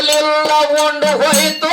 ಮುಟ್ಟಲಿಲ್ಲ ಉಂಡು ಹೋಯ್ತು.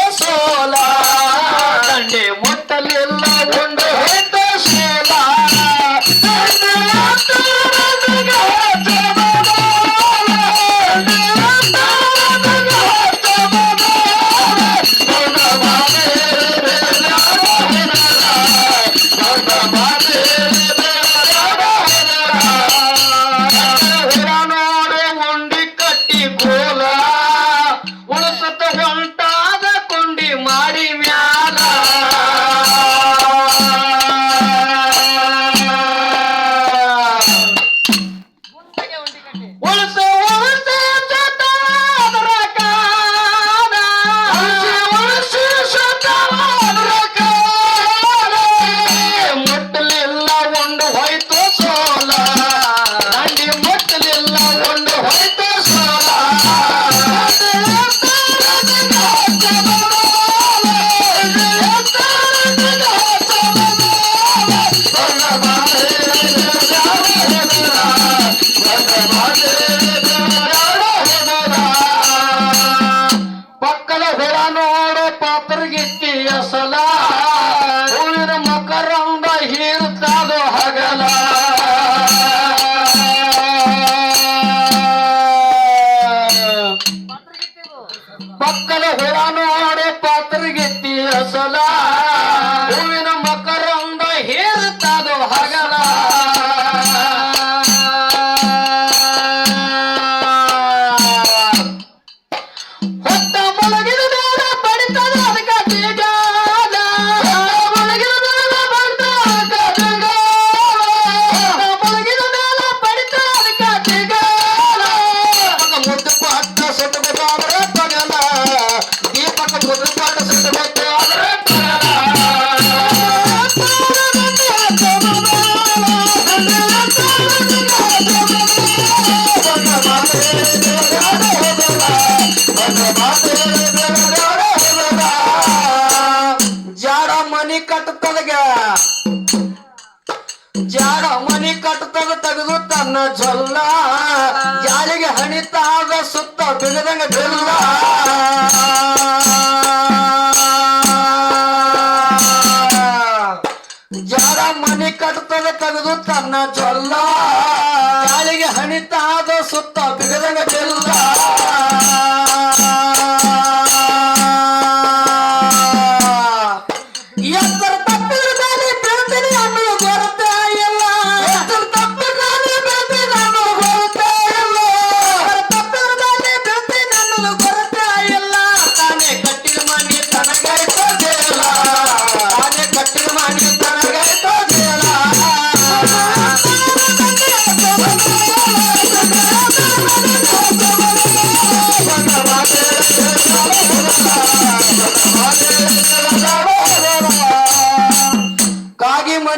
ಜಾಡ ಮನಿ ಕಟ್ಟತದಗ ಜಾಡ ಮನಿ ಕಟ್ಟತದ ತೆಗೆದು ತನ್ನ ಜೊಲ್ಲ ಜಾರಿಗೆ ಹಣಿತಾದ ಸುತ್ತ ಬಿಗದಂಗ ಬಿಲ್ಲ ಜಾಡ ಮನಿ ಕಟ್ಟತದ ತೆಗೆದು ತನ್ನ ಜೊಲ್ಲ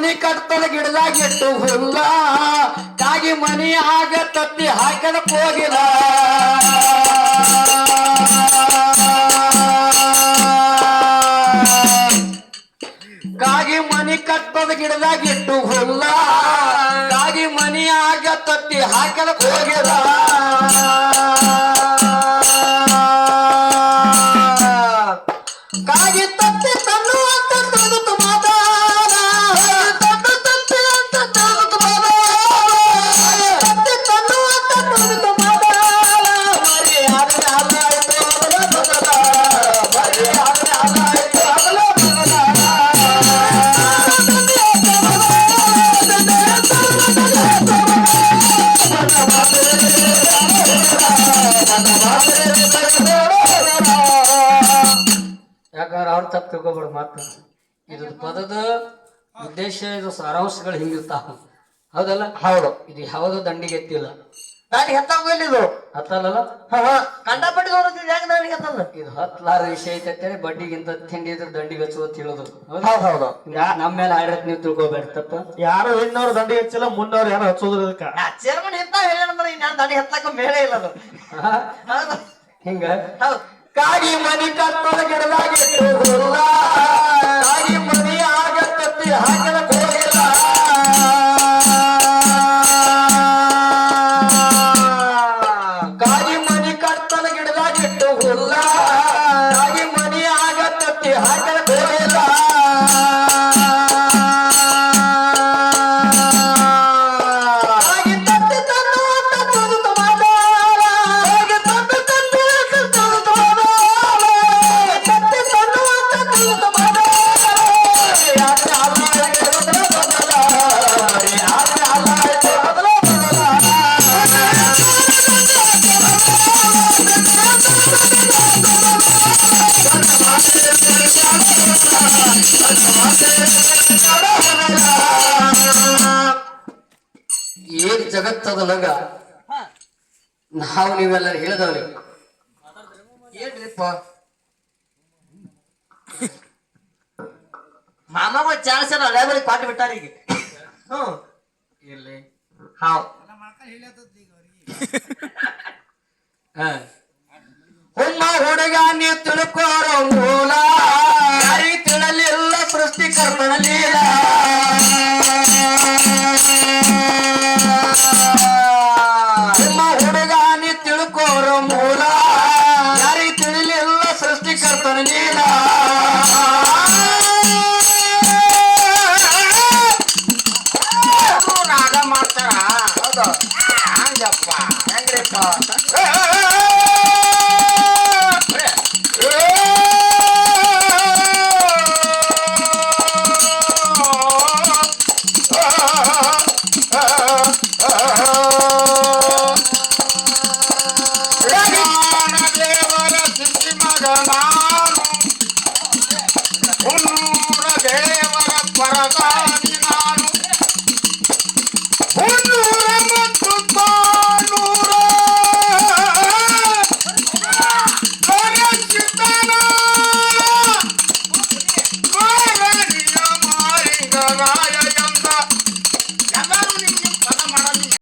ಮನಿ ಕಟ್ತದ ಗಿಡದಾಗ ಇಟ್ಟು ಹುಲ್ಲ. ಕಾಗಿ ಮನಿ ಆಗ ತತ್ತಿ ಹಾಕದ ಹೋಗಿಲ್ಲ ಕಾಗಿ ಮನಿ ಕಟ್ಟದ ಗಿಡದಾಗ ಇಟ್ಟು ಹುಲ್ಲ. ಕಾಗಿ ಮನಿ ಆಗ ತತ್ತಿ ಹಾಕದ ಹೋಗಿಲ್ಲ ಕಾಗಿ ತತ್ತಿ ಯಾಕಂದ್ರೆ ಅವ್ರು ತಪ್ಪು ತಿಳ್ಕೊಬೇಡ ಮಾತು ಇದು ಪದದ ಉದ್ದೇಶ ಇದು ಸಾರಾಂಶಗಳು ಹಿಂಗಿರ್ತಾವ. ಹೌದಲ್ಲ? ಹೌದು. ಇದು ಯಾವುದು ದಂಡಿಗೆ ಎತ್ತಿಲ್ಲ. ನಾನು ಹೆತ್ತಾಗ ಇದು. ಹತ್ತಲ್ಲ ಕಂಡಪಟ್ಟಿ ನೋಡಿದ್ರೆ ಯಾಕೆ ನನಗೆ ಹೆತ್ತದ ಇದು ಹತ್ತಲಾರ ವಿಷಯ ಐತೆ ಬಡ್ಡಿಗಿಂತ ತಿಂಡಿ ಇದ್ರೆ ದಂಡಿಗೆ ಹಚ್ಚುವ ತಿಳಿದು ಹೌದು? ಹೌದು ನಮ್ಮ ಮೇಲೆ ಆಡತ್ ನೀವು ತಿಳ್ಕೊಬೇಡ ತಪ್ಪ ಯಾರು ಹೆಣ್ಣವ್ರು ದಂಡಿ ಹಚ್ಚಿಲ್ಲ ಮುನ್ನವ್ರು ಯಾರು ಹಚ್ಚೋದ್ರ ಇದಕ್ಕ. ಚೇರ್ಮನ್ ಹೆತ್ತ ಹೇಳಂದ್ರೆ ಇನ್ಯಾರು ದಂಡಿ ಹೆತ್ತಕ್ಕ ಮೇಳೆ ಇಲ್ಲ ಅದು? ಹಿಂಗ? ಹೌದು. ಕಾಗಿ ಮನಿ ಕತ್ತಲ ಗಿಡದಾಗ ಕಾಗಿ ಮನಿ ಆಗ ತತ್ತಿ ಹಾಕದ ಜಗತ್ತದೊಳಗ ನಾವು ನೀವೆಲ್ಲರೂ ಹೇಳಿದವ್ರಿ. ಏನ್ರಿಪ್ಪ? ಮಾಮಗ ಚಾನ್ಸ್ ಹಳೆ ಬರೀ ಕೊಟ್ಟು ಬಿಟ್ಟಾರ ಈಗ. ಹ್ಮ್ ಹಾವ್. ಹುಮ್ಮ ಹುಡುಗ ನೀ ತಿಳ್ಕೋರೋ ಮೂಲ.